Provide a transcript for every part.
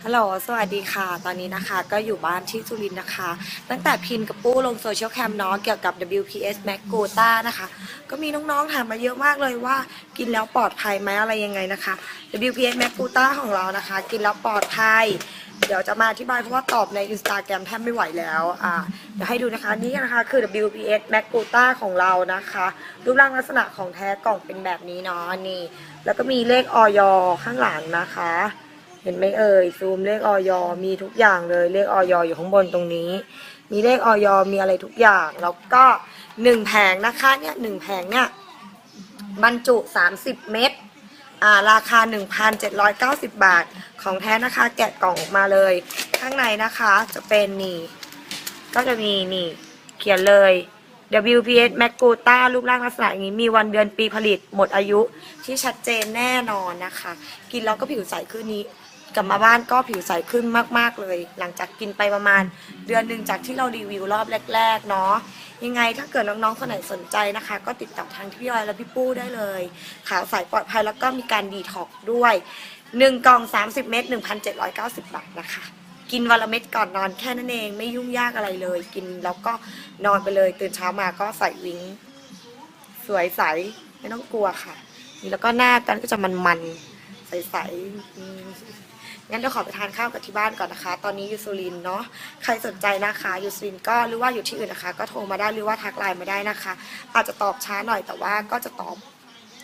ฮัลโหล สวัสดีค่ะ ตอนนี้นะคะก็อยู่บ้านที่สุรินทร์นะคะ ตั้งแต่พินกับปู้ลงโซเชียลแคมเนาะเกี่ยวกับ WPS m a c g o t a นะคะ ก็มีน้องๆถามมาเยอะมากเลยว่ากินแล้วปลอดภัยไหมอะไรยังไงนะคะ WPS m a c g o t a ของเรานะคะ กินแล้วปลอดภัย เดี๋ยวจะมาอธิบายเพราะว่าตอบใน Instagram แทบไม่ไหวแล้ว อ่า เดี๋ยวให้ดูนะคะ นี่นะคะคือ WPS m a c g o t a ของเรานะคะ รูปร่างลักษณะของแท้กล่องเป็นแบบนี้เนาะนี่ แล้วก็มีเลขออยข้างหลังนะคะ เห็นไหมเอ่ยซูมเลขออยมีทุกอย่างเลยเลขออยอยู่ข้างบนตรงนี้ มีเลขออยมีอะไรทุกอย่าง แล้วก็หนึ่งแผงนะคะเนี่ยหนึ่งแผงเนี่ยบรรจุ30เม็ดอ่าราคา 1,790 บาท ของแท้นะคะแกะกล่องออกมาเลย ข้างในนะคะจะเป็นนี่ ก็จะมีนี่ เขียนเลย WPS m a c g o t a รูปร่างลักษณะอย่างนี้ มีวันเดือนปีผลิตหมดอายุที่ชัดเจนแน่นอนนะคะ กินแล้วก็ผิวใสขึ้นนี้ กลับมาบ้านก็ผิวใสขึ้นมาก ๆ เลย หลังจากกินไปประมาณ เดือนหนึ่งจากที่เรารีวิวรอบแรก ๆ เนาะยังไงถ้าเกิดน้องๆคนไหนสนใจนะคะ ก็ติดต่อทางพี่ออยและพี่ปู้ได้เลยขาวใสปลอดภัยแล้วก็มีการดีท็อกด้วย 1กล่อง 30 เม็ด1,790 บาทนะคะ กินวันละเม็ดก่อนนอนแค่นั้นเองไม่ยุ่งยากอะไรเลย กินแล้วก็นอนไปเลย ตื่นเช้ามาก็ใส่วิงสวยใสไม่ต้องกลัวค่ะ นี่แล้วก็หน้ากันก็จะมันๆ ใสๆงั้นเดี๋ยวขอไปทานข้าวกับที่บ้านก่อนนะคะ ตอนนี้อยู่สุรินเนาะใครสนใจนะคะอยู่สุรินก็หรือว่าอยู่ที่อื่นนะคะ ก็โทรมาได้หรือว่าทักไลน์มาได้นะคะ อาจจะตอบช้าหน่อยแต่ว่าก็จะตอบ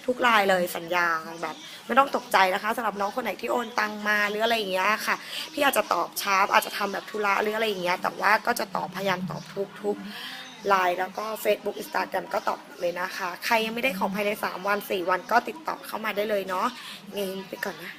ทุกไลน์เลยสัญญาแบบไม่ต้องตกใจนะคะสำหรับน้องคนไหนที่โอนตังมาหรืออะไรอย่างเงี้ยค่ะพี่อาจจะตอบช้าอาจจะทำแบบธุระหรืออะไรอย่างเงี้ยแต่ว่าก็จะตอบพยายามตอบทุกทุก ไลน์แล้วก็ Facebook Instagram ก็ตอบเลยนะคะ ใครยังไม่ได้ของภายใน 3 วัน 4 วันก็ติดต่อเข้ามาได้เลยเนาะเงินไปก่อนนะ